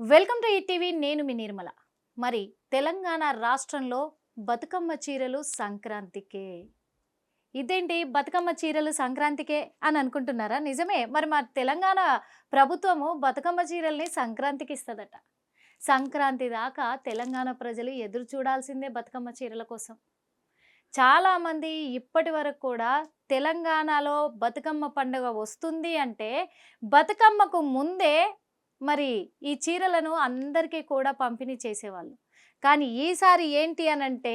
Welcome to ETV నేను మీ నిర్మల. మరి తెలంగాణ రాష్ట్రంలో బతుకమ్మ చీరలు సంక్రాంతికే. ఇదేంటి బతుకమ్మ చీరలు సంక్రాంతికే అని అనుకుంటున్నారా? నిజమే మరి మా తెలంగాణ ప్రభుత్వము బతుకమ్మ చీరల్ని సంక్రాంతికి ఇస్తుందట. సంక్రాంతి దాకా తెలంగాణ ప్రజలు ఎదురు చూడాల్సిందే బతుకమ్మ చీరల కోసం. చాలామంది ఇప్పటి వరకు కూడా తెలంగాణలో బతుకమ్మ పండుగ వస్తుంది అంటే బతుకమ్మకు ముందే మరి ఈ చీరలను అందరికీ కూడా పంపిణీ చేసేవాళ్ళు. కానీ ఈసారి ఏంటి అనంటే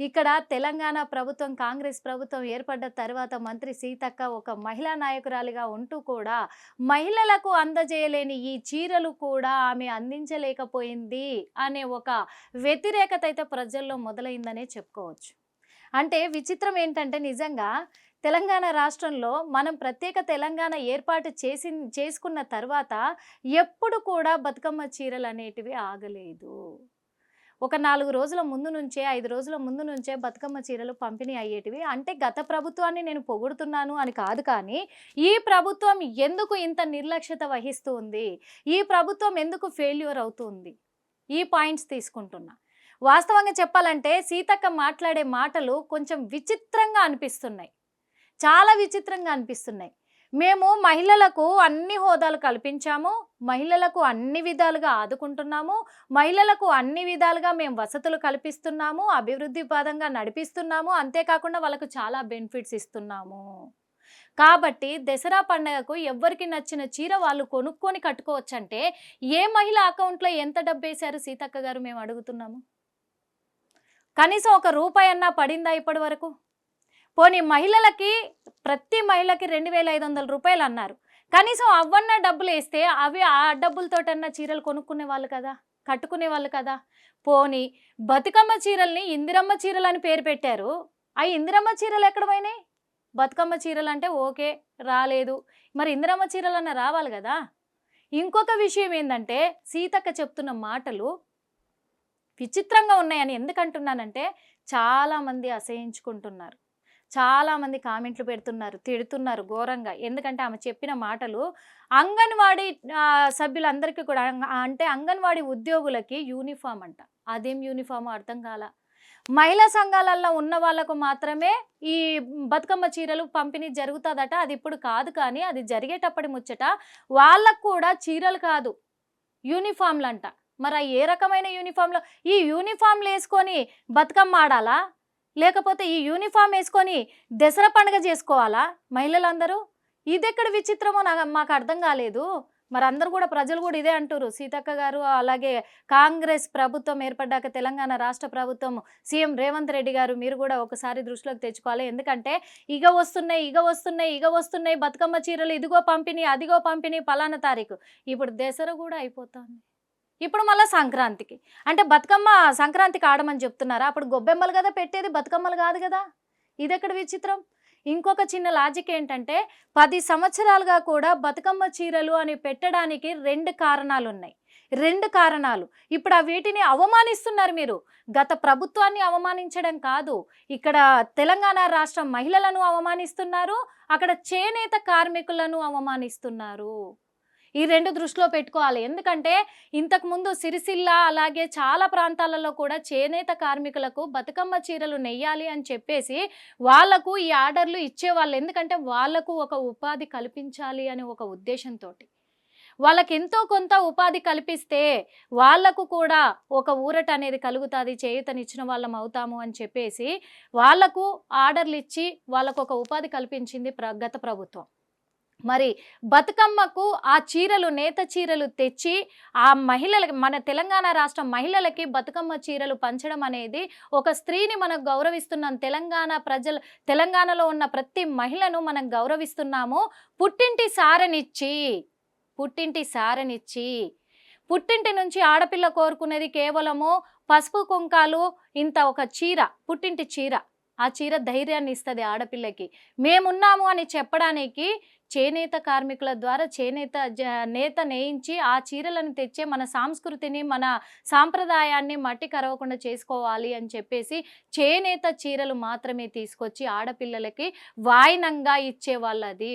ఇక్కడ తెలంగాణ ప్రభుత్వం కాంగ్రెస్ ప్రభుత్వం ఏర్పడ్డ తర్వాత మంత్రి సీతక్క ఒక మహిళా నాయకురాలిగా ఉంటూ కూడా మహిళలకు అందజేయలేని ఈ చీరలు కూడా ఆమె అందించలేకపోయింది అనే ఒక వ్యతిరేకత అయితే ప్రజల్లో మొదలైందనే చెప్పుకోవచ్చు. అంటే విచిత్రం ఏంటంటే నిజంగా తెలంగాణ రాష్ట్రంలో మనం ప్రత్యేక తెలంగాణ ఏర్పాటు చేసి చేసుకున్న తర్వాత ఎప్పుడు కూడా బతుకమ్మ చీరలు అనేటివి ఆగలేదు. ఒక నాలుగు రోజుల ముందు నుంచే ఐదు రోజుల ముందు నుంచే బతుకమ్మ చీరలు పంపిణీ అయ్యేటివి. అంటే గత ప్రభుత్వాన్ని నేను పొగుడుతున్నాను అని కాదు కానీ ఈ ప్రభుత్వం ఎందుకు ఇంత నిర్లక్ష్యత వహిస్తూ ఉంది ఈ ప్రభుత్వం ఎందుకు ఫెయిల్యూర్ అవుతుంది? ఈ పాయింట్స్ తీసుకుంటున్నా. వాస్తవంగా చెప్పాలంటే సీతక్క మాట్లాడే మాటలు కొంచెం విచిత్రంగా అనిపిస్తున్నాయి. చాలా విచిత్రంగా అనిపిస్తున్నాయి. మేము మహిళలకు అన్ని హోదాలు కల్పించాము మహిళలకు అన్ని విధాలుగా ఆదుకుంటున్నాము మహిళలకు అన్ని విధాలుగా మేము వసతులు కల్పిస్తున్నాము అభివృద్ధి పదంగా నడిపిస్తున్నాము అంతేకాకుండా వాళ్ళకు చాలా బెనిఫిట్స్ ఇస్తున్నాము. కాబట్టి దసరా పండగకు ఎవరికి నచ్చిన చీర వాళ్ళు కొనుక్కొని కట్టుకోవచ్చు అంటే ఏ మహిళ అకౌంట్లో ఎంత డబ్బు వేశారు సీతక్క గారు మేము అడుగుతున్నాము? కనీసం ఒక రూపాయి అన్నా పడిందా ఇప్పటి వరకు? పోనీ మహిళలకి ప్రతి మహిళకి రెండు వేల ఐదు వందల రూపాయలు అన్నారు. కనీసం అవన్న డబ్బులు వేస్తే అవి ఆ డబ్బులతోటన్నా చీరలు కొనుక్కునే వాళ్ళు కదా కట్టుకునే వాళ్ళు కదా. పోనీ బతుకమ్మ చీరల్ని ఇందిరమ్మ చీరలు అని పేరు పెట్టారు. ఆ ఇందిరమ్మ చీరలు ఎక్కడ పోయినాయి? బతుకమ్మ చీరలు అంటే ఓకే రాలేదు. మరి ఇందిరమ్మ చీరలు అన్న రావాలి కదా. ఇంకొక విషయం ఏంటంటే సీతక్క చెప్తున్న మాటలు విచిత్రంగా ఉన్నాయని ఎందుకంటున్నానంటే చాలామంది అసహించుకుంటున్నారు. చాలామంది కామెంట్లు పెడుతున్నారు తిడుతున్నారు ఘోరంగా. ఎందుకంటే ఆమె చెప్పిన మాటలు అంగన్వాడీ సభ్యులందరికీ కూడా అంటే అంగన్వాడీ ఉద్యోగులకి యూనిఫామ్ అంట. అదేం యూనిఫామ్ అర్థం కాల. మహిళా సంఘాలలో ఉన్న వాళ్ళకు మాత్రమే ఈ బతుకమ్మ చీరలు పంపిణీ జరుగుతుందట. అది ఇప్పుడు కాదు కానీ అది జరిగేటప్పటి ముచ్చట వాళ్ళకు కూడా చీరలు కాదు యూనిఫామ్లు అంట మరి ఏ రకమైన యూనిఫామ్లో? ఈ యూనిఫామ్లు వేసుకొని బతుకమ్మ ఆడాలా? లేకపోతే ఈ యూనిఫామ్ వేసుకొని దసరా పండుగ చేసుకోవాలా మహిళలందరూ? ఇది ఎక్కడ విచిత్రమో నాకు మాకు అర్థం కాలేదు. మరి అందరూ కూడా ప్రజలు కూడా ఇదే అంటారు సీతక్క గారు అలాగే కాంగ్రెస్ ప్రభుత్వం ఏర్పడ్డాక తెలంగాణ రాష్ట్ర ప్రభుత్వం సీఎం రేవంత్ రెడ్డి గారు మీరు కూడా ఒకసారి దృష్టిలోకి తెచ్చుకోవాలి. ఎందుకంటే ఇగ వస్తున్నాయి ఇగ వస్తున్నాయి ఇగ వస్తున్నాయి బతుకమ్మ చీరలు ఇదిగో పంపిణీ అదిగో పంపిణీ పలానా తారీఖు. ఇప్పుడు దసరా కూడా అయిపోతుంది. ఇప్పుడు మళ్ళీ సంక్రాంతికి. అంటే బతుకమ్మ సంక్రాంతికి ఆడమని చెప్తున్నారా? అప్పుడు గొబ్బెమ్మలు కదా పెట్టేది బతుకమ్మలు కాదు కదా. ఇది ఎక్కడ విచిత్రం? ఇంకొక చిన్న లాజిక్ ఏంటంటే పది సంవత్సరాలుగా కూడా బతుకమ్మ చీరలు అని పెట్టడానికి రెండు కారణాలు ఉన్నాయి రెండు కారణాలు. ఇప్పుడు ఆ వీటిని అవమానిస్తున్నారు మీరు. గత ప్రభుత్వాన్ని అవమానించడం కాదు. ఇక్కడ తెలంగాణ రాష్ట్ర మహిళలను అవమానిస్తున్నారు. అక్కడ చేనేత కార్మికులను అవమానిస్తున్నారు. ఈ రెండు దృష్టిలో పెట్టుకోవాలి. ఎందుకంటే ఇంతకుముందు సిరిసిల్ల అలాగే చాలా ప్రాంతాలలో కూడా చేనేత కార్మికులకు బతుకమ్మ చీరలు నెయ్యాలి అని చెప్పేసి వాళ్ళకు ఈ ఆర్డర్లు ఇచ్చేవాళ్ళు. ఎందుకంటే వాళ్ళకు ఒక ఉపాధి కల్పించాలి అనే ఒక ఉద్దేశంతో వాళ్ళకి ఎంతో కొంత ఉపాధి కల్పిస్తే వాళ్ళకు కూడా ఒక ఊరట అనేది కలుగుతుంది. చేయుతనిచ్చిన వాళ్ళం అవుతాము అని చెప్పేసి వాళ్ళకు ఆర్డర్లు ఇచ్చి వాళ్ళకు ఒక ఉపాధి కల్పించింది ప్ర గత ప్రభుత్వం. మరి బతుకమ్మకు ఆ చీరలు నేత చీరలు తెచ్చి ఆ మహిళలకి మన తెలంగాణ రాష్ట్ర మహిళలకి బతుకమ్మ చీరలు పంచడం అనేది ఒక స్త్రీని మనం గౌరవిస్తున్నాం. తెలంగాణ ప్రజలు తెలంగాణలో ఉన్న ప్రతి మహిళను మనం గౌరవిస్తున్నాము. పుట్టింటి సారనిచ్చి పుట్టింటి సారనిచ్చి పుట్టింటి నుంచి ఆడపిల్ల కోరుకునేది కేవలము పసుపు కుంకాలు ఇంత ఒక చీర పుట్టింటి చీర. ఆ చీర ధైర్యాన్ని ఇస్తుంది ఆడపిల్లకి. మేమున్నాము అని చెప్పడానికి చేనేత కార్మికుల ద్వారా చేనేత జ- నేత నేయించి ఆ చీరలను తెచ్చే మన సంస్కృతిని మన సాంప్రదాయాన్ని మట్టి కరవకుండా చేసుకోవాలి అని చెప్పేసి చేనేత చీరలు మాత్రమే తీసుకొచ్చి ఆడపిల్లలకి వాయినంగా ఇచ్చేవాళ్ళు అది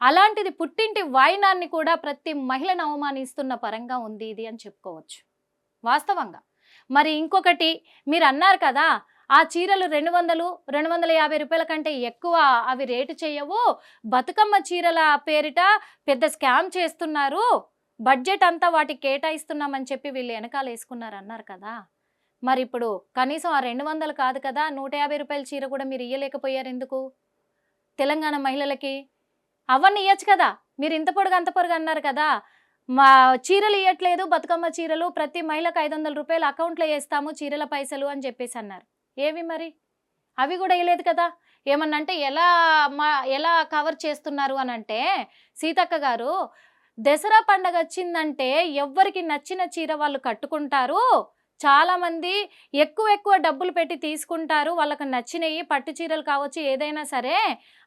అలాంటిది పుట్టింటి వాయినాన్ని కూడా ప్రతి మహిళను అవమానిస్తున్న పరంగా ఉంది ఇది అని చెప్పుకోవచ్చు. వాస్తవంగా. మరి ఇంకొకటి మీరు అన్నారు కదా ఆ చీరలు రెండు వందలు రెండు వందల యాభై రూపాయల కంటే ఎక్కువ అవి రేటు చేయవు. బతుకమ్మ చీరల పేరిట పెద్ద స్కామ్ చేస్తున్నారు. బడ్జెట్ అంతా వాటికి కేటాయిస్తున్నామని చెప్పి వీళ్ళు వెనకాల వేసుకున్నారు అన్నారు కదా. మరి ఇప్పుడు కనీసం ఆ రెండు వందలు కాదు కదా నూట యాభై రూపాయల చీర కూడా మీరు ఇయ్యలేకపోయారు ఎందుకు? తెలంగాణ మహిళలకి అవన్నీ ఇవ్వచ్చు కదా. మీరు ఇంత పొడుగు అంత పొడుగు అన్నారు కదా. మా చీరలు ఇవ్వట్లేదు బతుకమ్మ చీరలు ప్రతి మహిళకు ఐదు వందల రూపాయలు అకౌంట్లో వేస్తాము చీరల పైసలు అని చెప్పేసి అన్నారు. ఏవి మరి? అవి కూడా వేయలేదు కదా? ఏమన్నంటే ఎలా మా ఎలా కవర్ చేస్తున్నారు అని అంటే సీతక్క గారు దసరా పండగ వచ్చిందంటే ఎవ్వరికి నచ్చిన చీర వాళ్ళు కట్టుకుంటారు. చాలామంది ఎక్కువ ఎక్కువ డబ్బులు పెట్టి తీసుకుంటారు. వాళ్ళకు నచ్చినవి పట్టు చీరలు కావచ్చు ఏదైనా సరే.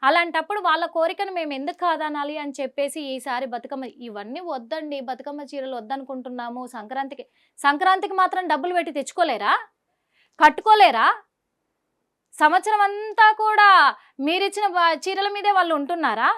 అలాంటప్పుడు వాళ్ళ కోరికను మేము ఎందుకు కాదనాలి అని చెప్పేసి ఈసారి బతుకమ్మ ఇవన్నీ వద్దండి. బతుకమ్మ చీరలు వద్దనుకుంటున్నాము. సంక్రాంతికి సంక్రాంతికి మాత్రం డబ్బులు పెట్టి తెచ్చుకోలేరా? కట్టుకోలేరా? సంవత్సరం అంతా కూడా మీరిచ్చిన చీరల మీదే వాళ్ళు ఉంటున్నారా?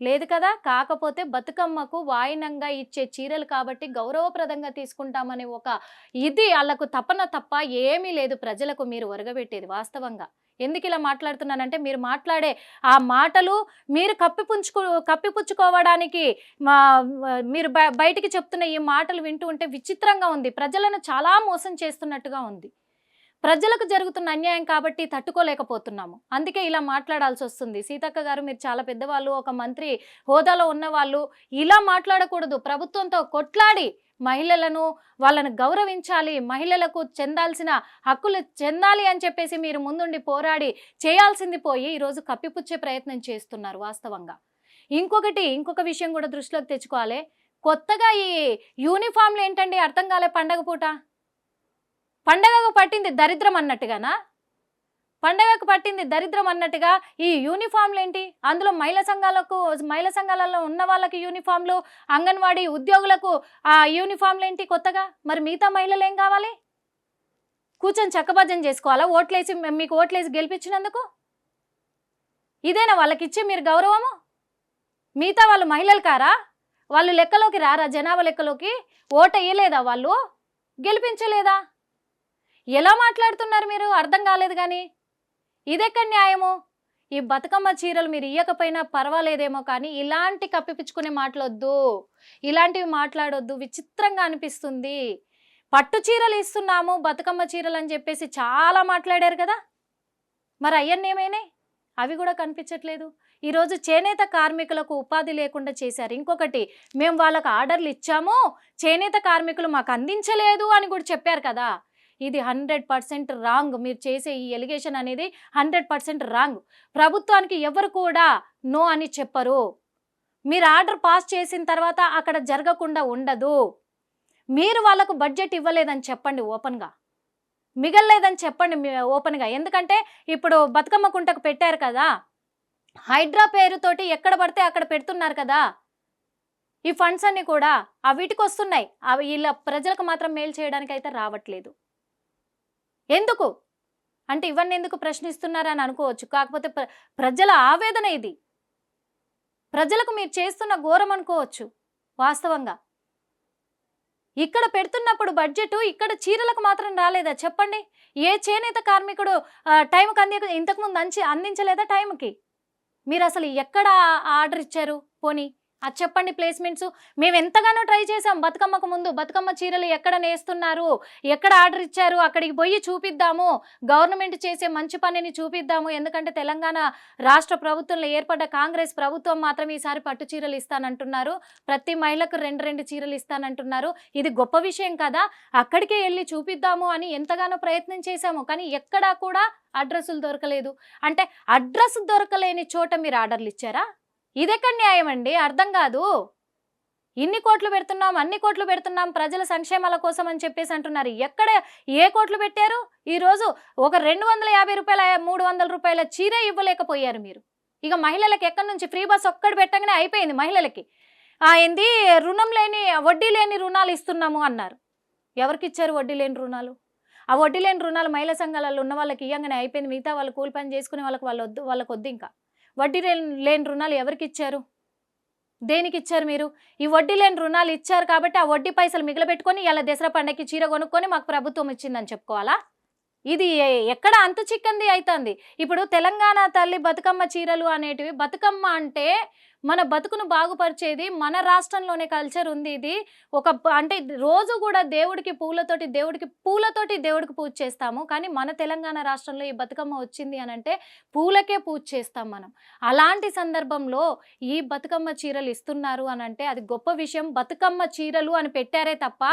లేదు కదా? కాకపోతే బతుకమ్మకు వాయినంగా ఇచ్చే చీరలు కాబట్టి గౌరవప్రదంగా తీసుకుంటామనే ఒక ఇది వాళ్ళకు తపన తప్ప ఏమీ లేదు ప్రజలకు మీరు ఒరగబెట్టేది వాస్తవంగా. ఎందుకు ఇలా మాట్లాడుతున్నానంటే మీరు మాట్లాడే ఆ మాటలు మీరు కప్పిపుంచుకు కప్పిపుచ్చుకోవడానికి మా మీరు బ- బయటికి చెప్తున్న ఈ మాటలు వింటూ ఉంటే విచిత్రంగా ఉంది. ప్రజలను చాలా మోసం చేస్తున్నట్టుగా ఉంది. ప్రజలకు జరుగుతున్న అన్యాయం కాబట్టి తట్టుకోలేకపోతున్నాము. అందుకే ఇలా మాట్లాడాల్సి వస్తుంది. సీతక్క గారు మీరు చాలా పెద్దవాళ్ళు ఒక మంత్రి హోదాలో ఉన్నవాళ్ళు ఇలా మాట్లాడకూడదు. ప్రభుత్వంతో కొట్లాడి మహిళలను వాళ్ళను గౌరవించాలి మహిళలకు చెందాల్సిన హక్కులు చెందాలి అని చెప్పేసి మీరు ముందుండి పోరాడి చేయాల్సింది పోయి ఈరోజు కప్పిపుచ్చే ప్రయత్నం చేస్తున్నారు వాస్తవంగా. ఇంకొకటి ఇంకొక విషయం కూడా దృష్టిలోకి తెచ్చుకోవాలి. కొత్తగా ఈ యూనిఫామ్లు ఏంటండి? అర్థం కాలే పండగ పూట. పండగకు పట్టింది దరిద్రం అన్నట్టుగానా? పండగకు పట్టింది దరిద్రం అన్నట్టుగా ఈ యూనిఫామ్లు ఏంటి? అందులో మహిళా సంఘాలకు మహిళా సంఘాలలో ఉన్న వాళ్ళకి యూనిఫామ్లు అంగన్వాడీ ఉద్యోగులకు ఆ యూనిఫామ్లు ఏంటి కొత్తగా? మరి మిగతా మహిళలు ఏం కావాలి? కూర్చొని చక్కభజన చేసుకోవాలా? ఓట్లేసి మీకు ఓట్లేసి గెలిపించినందుకు? ఇదేనా వాళ్ళకి ఇచ్చే మీరు గౌరవము? మిగతా వాళ్ళు మహిళలు కారా? వాళ్ళు లెక్కలోకి రారా? జనాభా లెక్కలోకి? ఓట వేయలేదా వాళ్ళు? గెలిపించలేదా? ఎలా మాట్లాడుతున్నారు మీరు? అర్థం కాలేదు కానీ. ఇదెక్కడ న్యాయము? ఈ బతుకమ్మ చీరలు మీరు ఇయ్యకపోయినా పర్వాలేదేమో కానీ ఇలాంటి కప్పిపించుకునే మాటలొద్దు. ఇలాంటివి మాట్లాడొద్దు. విచిత్రంగా అనిపిస్తుంది. పట్టు చీరలు ఇస్తున్నాము బతుకమ్మ చీరలు అని చెప్పేసి చాలా మాట్లాడారు కదా. మరి అయ్యన్ని ఏమైనాయి అవి కూడా కనిపించట్లేదు. ఈరోజు చేనేత కార్మికులకు ఉపాధి లేకుండా చేశారు. ఇంకొకటి మేము వాళ్ళకు ఆర్డర్లు ఇచ్చాము చేనేత కార్మికులు మాకు అందించలేదు అని కూడా చెప్పారు కదా. ఇది హండ్రెడ్ పర్సెంట్ రాంగ్. మీరు చేసే ఈ ఎలిగేషన్ అనేది హండ్రెడ్ పర్సెంట్ రాంగ్. ప్రభుత్వానికి ఎవరు కూడా నో అని చెప్పరు. మీరు ఆర్డర్ పాస్ చేసిన తర్వాత అక్కడ జరగకుండా ఉండదు. మీరు వాళ్ళకు బడ్జెట్ ఇవ్వలేదని చెప్పండి ఓపెన్గా. మిగలలేదని చెప్పండి ఓపెన్గా. ఎందుకంటే ఇప్పుడు బతుకమ్మ కుంటకు పెట్టారు కదా. హైడ్రా పేరుతోటి ఎక్కడ పడితే అక్కడ పెడుతున్నారు కదా. ఈ ఫండ్స్ అన్నీ కూడా అవి వీటికి వస్తున్నాయి అవి ఇలా ప్రజలకు మాత్రం మేలు చేయడానికి అయితే రావట్లేదు. ఎందుకు? అంటే ఇవన్నీ ఎందుకు ప్రశ్నిస్తున్నారని అనుకోవచ్చు. కాకపోతే ప్ర- ప్రజల ఆవేదన ఇది. ప్రజలకు మీరు చేస్తున్న ఘోరం అనుకోవచ్చు వాస్తవంగా. ఇక్కడ పెడుతున్నప్పుడు బడ్జెట్ ఇక్కడ చీరలకు మాత్రం రాలేదా? చెప్పండి. ఏ చేనేత కార్మికుడు టైంకి అంది ఇంతకుముందు అంచి అందించలేదా టైంకి? మీరు అసలు ఎక్కడ ఆర్డర్ ఇచ్చారు? పోనీ. అది చెప్పండి ప్లేస్మెంట్స్. మేము ఎంతగానో ట్రై చేసాం బతుకమ్మకు ముందు బతుకమ్మ చీరలు ఎక్కడ నేస్తున్నారు? ఎక్కడ ఆర్డర్ ఇచ్చారు? అక్కడికి పోయి చూపిద్దాము. గవర్నమెంట్ చేసే మంచి పనిని చూపిద్దాము. ఎందుకంటే తెలంగాణ రాష్ట్ర ప్రభుత్వంలో ఏర్పడ్డ కాంగ్రెస్ ప్రభుత్వం మాత్రం ఈసారి పట్టు చీరలు ఇస్తానంటున్నారు. ప్రతి మహిళకు రెండు రెండు చీరలు ఇస్తానంటున్నారు. ఇది గొప్ప విషయం కదా. అక్కడికే వెళ్ళి చూపిద్దాము అని ఎంతగానో ప్రయత్నం చేశాము. కానీ ఎక్కడా కూడా అడ్రస్లు దొరకలేదు. అంటే అడ్రస్ దొరకలేని చోట మీరు ఆర్డర్లు ఇచ్చారా? ఇదెక్కడ న్యాయం అండి అర్థం కాదు. ఇన్ని కోట్లు పెడుతున్నాం అన్ని కోట్లు పెడుతున్నాం ప్రజల సంక్షేమాల కోసం అని చెప్పేసి అంటున్నారు. ఎక్కడ ఏ కోట్లు పెట్టారు? ఈరోజు ఒక రెండు వందల యాభై రూపాయల మూడు వందల రూపాయల చీర ఇవ్వలేకపోయారు మీరు. ఇక మహిళలకు ఎక్కడి నుంచి ఫ్రీ బస్ ఒక్కటి పెట్టగానే అయిపోయింది మహిళలకి. ఏంది? రుణం లేని వడ్డీ లేని రుణాలు ఇస్తున్నాము అన్నారు. ఎవరికి ఇచ్చారు వడ్డీ లేని రుణాలు? ఆ వడ్డీ లేని రుణాలు మహిళా సంఘాలలో ఉన్న వాళ్ళకి ఇవ్వగానే అయిపోయింది. మిగతా వాళ్ళు కూలి పని చేసుకునే వాళ్ళకి వాళ్ళు వద్దు వాళ్ళకి వద్దు ఇంకా. వడ్డీ లేని లేని రుణాలు ఎవరికి ఇచ్చారు దేనికి ఇచ్చారు మీరు? ఈ వడ్డీ లేని రుణాలు ఇచ్చారు కాబట్టి ఆ వడ్డీ పైసలు మిగిలిపెట్టుకొని ఇలా దసరా పండగకి చీర కొనుక్కొని మాకు ప్రభుత్వం ఇచ్చిందని చెప్పుకోవాలా? ఇది ఎక్కడ అంతు చిక్కంది అవుతుంది ఇప్పుడు తెలంగాణ తల్లి బతుకమ్మ చీరలు అనేటివి బతుకమ్మ అంటే మన బతుకును బాగుపరిచేది మన రాష్ట్రంలోనే కల్చర్ ఉంది ఇది. ఒక అంటే రోజు కూడా దేవుడికి పూలతోటి దేవుడికి పూలతోటి దేవుడికి పూజ చేస్తాము. కానీ మన తెలంగాణ రాష్ట్రంలో ఈ బతుకమ్మ వచ్చింది అని అంటే పూలకే పూజ చేస్తాం మనం. అలాంటి సందర్భంలో ఈ బతుకమ్మ చీరలు ఇస్తున్నారు అని అంటే అది గొప్ప విషయం. బతుకమ్మ చీరలు అని పెట్టారే తప్ప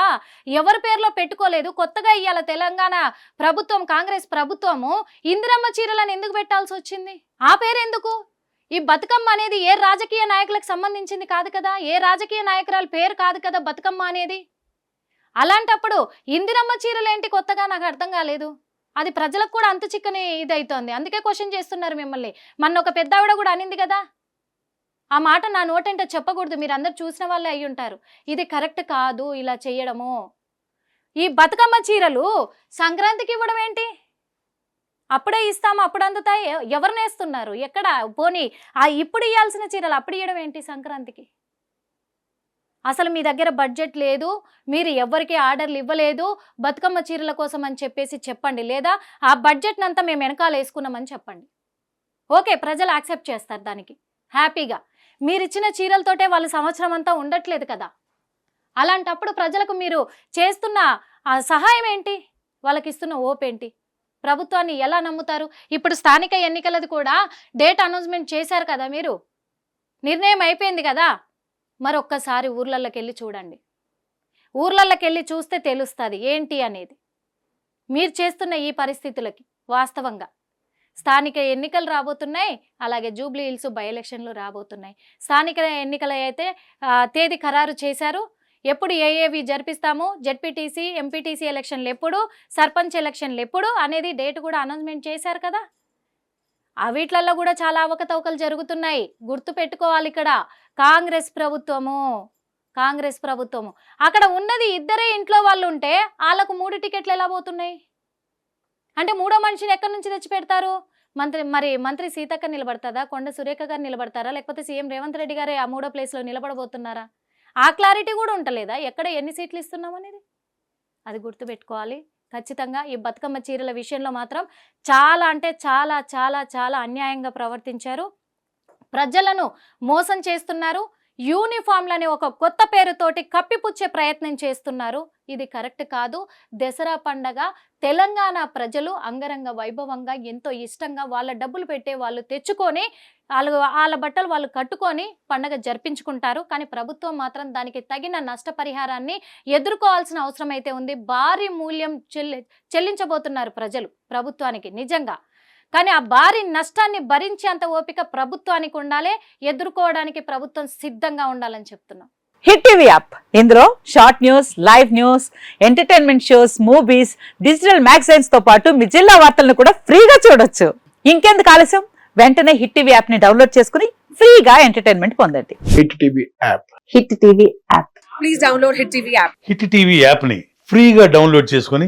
ఎవరి పేర్లో పెట్టుకోలేదు. కొత్తగా ఇవాళ తెలంగాణ ప్రభుత్వం కాంగ్రెస్ ప్రభుత్వము. ఇందిరమ్మ చీరలను ఎందుకు పెట్టాల్సి వచ్చింది? ఆ పేరు ఎందుకు ఈ బతుకమ్మ అనేది ఏ రాజకీయ నాయకులకు సంబంధించింది కాదు కదా? ఏ రాజకీయ నాయకురాల పేరు కాదు కదా బతుకమ్మ అనేది? అలాంటప్పుడు ఇందిరమ్మ చీరలేంటి కొత్తగా? నాకు అర్థం కాలేదు. అది ప్రజలకు కూడా అంతు చిక్కని ఇదైతోంది. అందుకే క్వశ్చన్ చేస్తున్నారు మిమ్మల్ని. మొన్న ఒక పెద్ద ఆవిడ కూడా అనింది కదా? ఆ మాట నా నోటంటే చెప్పకూడదు. మీరు అందరు చూసిన వాళ్ళే అయి ఉంటారు. ఇది కరెక్ట్ కాదు. ఇలా చేయడము. ఈ బతుకమ్మ చీరలు సంక్రాంతికి ఇవ్వడం ఏంటి? అప్పుడే ఇస్తాము అప్పుడు అందుతాయి. ఎ- ఎవరు నేస్తున్నారు ఎక్కడ? పోనీ ఆ ఇప్పుడు ఇవ్వాల్సిన చీరలు అప్పుడు ఇవ్వడం ఏంటి సంక్రాంతికి? అసలు మీ దగ్గర బడ్జెట్ లేదు మీరు ఎవరికి ఆర్డర్లు ఇవ్వలేదు బతుకమ్మ చీరల కోసం అని చెప్పేసి చెప్పండి. లేదా ఆ బడ్జెట్ అంతా మేము వెనకాల వేసుకున్నామని చెప్పండి. ఓకే ప్రజలు యాక్సెప్ట్ చేస్తారు దానికి. హ్యాపీగా. మీరు ఇచ్చిన చీరలతోటే వాళ్ళు సంవత్సరం అంతా ఉండట్లేదు కదా. అలాంటప్పుడు ప్రజలకు మీరు చేస్తున్న ఆ సహాయం ఏంటి? వాళ్ళకి ఇస్తున్న ఓపేంటి? ప్రభుత్వాన్ని ఎలా నమ్ముతారు? ఇప్పుడు స్థానిక ఎన్నికలది కూడా డేట్ అనౌన్స్మెంట్ చేశారు కదా మీరు? నిర్ణయం అయిపోయింది కదా? మరొక్కసారి ఊర్లలోకి వెళ్ళి చూడండి. ఊర్లలోకి వెళ్ళి చూస్తే తెలుస్తుంది ఏంటి అనేది. మీరు చేస్తున్న ఈ పరిస్థితులకి వాస్తవంగా. స్థానిక ఎన్నికలు రాబోతున్నాయి అలాగే జూబ్లీ హిల్స్ బై ఎలక్షన్లు రాబోతున్నాయి. స్థానిక ఎన్నికలు అయితే తేదీ ఖరారు చేశారు ఎప్పుడు ఏఏవి జరిపిస్తాము జెడ్పీటీసీ ఎంపీటీసీ ఎలక్షన్లు ఎప్పుడు సర్పంచ్ ఎలక్షన్లు ఎప్పుడు అనేది డేట్ కూడా అనౌన్స్మెంట్ చేశారు కదా. ఆ వీటిలలో కూడా చాలా అవకతవకలు జరుగుతున్నాయి. గుర్తు పెట్టుకోవాలి ఇక్కడ. కాంగ్రెస్ ప్రభుత్వము కాంగ్రెస్ ప్రభుత్వము. అక్కడ ఉన్నది ఇద్దరే ఇంట్లో వాళ్ళు ఉంటే వాళ్ళకు మూడు టికెట్లు ఎలా పోతున్నాయి? అంటే మూడో మనిషిని ఎక్కడి నుంచి తెచ్చి పెడతారు మంత్రి మరి మంత్రి సీతక్క నిలబడతారా కొండ సురేఖ గారు నిలబడతారా? లేకపోతే సీఎం రేవంత్ రెడ్డి గారే ఆ మూడో ప్లేస్లో నిలబడబోతున్నారా? ఆ క్లారిటీ కూడా ఉంటలేదా? ఎక్కడ ఎన్ని సీట్లు ఇస్తున్నాం అనేది? అది గుర్తుపెట్టుకోవాలి. ఖచ్చితంగా ఈ బతుకమ్మ చీరల విషయంలో మాత్రం చాలా అంటే చాలా చాలా చాలా అన్యాయంగా ప్రవర్తించారు. ప్రజలను మోసం చేస్తున్నారు. యూనిఫామ్లని ఒక కొత్త పేరుతోటి కప్పిపుచ్చే ప్రయత్నం చేస్తున్నారు. ఇది కరెక్ట్ కాదు. దసరా పండగ తెలంగాణ ప్రజలు అంగరంగ వైభవంగా ఎంతో ఇష్టంగా వాళ్ళ డబ్బులు పెట్టే వాళ్ళు తెచ్చుకొని వాళ్ళు వాళ్ళ బట్టలు వాళ్ళు కట్టుకొని పండగ జరిపించుకుంటారు. కానీ ప్రభుత్వం మాత్రం దానికి తగిన నష్టపరిహారాన్ని ఎదుర్కోవాల్సిన అవసరం అయితే ఉంది. భారీ మూల్యం చెల్లి చెల్లించబోతున్నారు ప్రజలు ప్రభుత్వానికి. నిజంగా కానీ ఆ భారీ నష్టాన్ని భరించేంత ఓపిక ప్రభుత్వానికి ఉండాలి ఎదుర్కోవడానికి ప్రభుత్వం సిద్ధంగా ఉండాలని చెప్తున్నాం. Hit TV app. ఇందులో short news live news entertainment shows movies digital మ్యాగజైన్స్తో పాటు మీ జిల్లా వార్తలను కూడా ఫ్రీగా చూడొచ్చు. ఇంకెందుకు ఆలస్యం? వెంటనే హిట్ టీవీ యాప్ని డౌన్లోడ్ చేసుకుని ఫ్రీగా ఎంటర్టైన్మెంట్ పొందండి. Hit TV app. Hit TV app. Please download Hit TV app. Hit TV యాప్ని ఫ్రీగా డౌన్లోడ్ చేసుకొని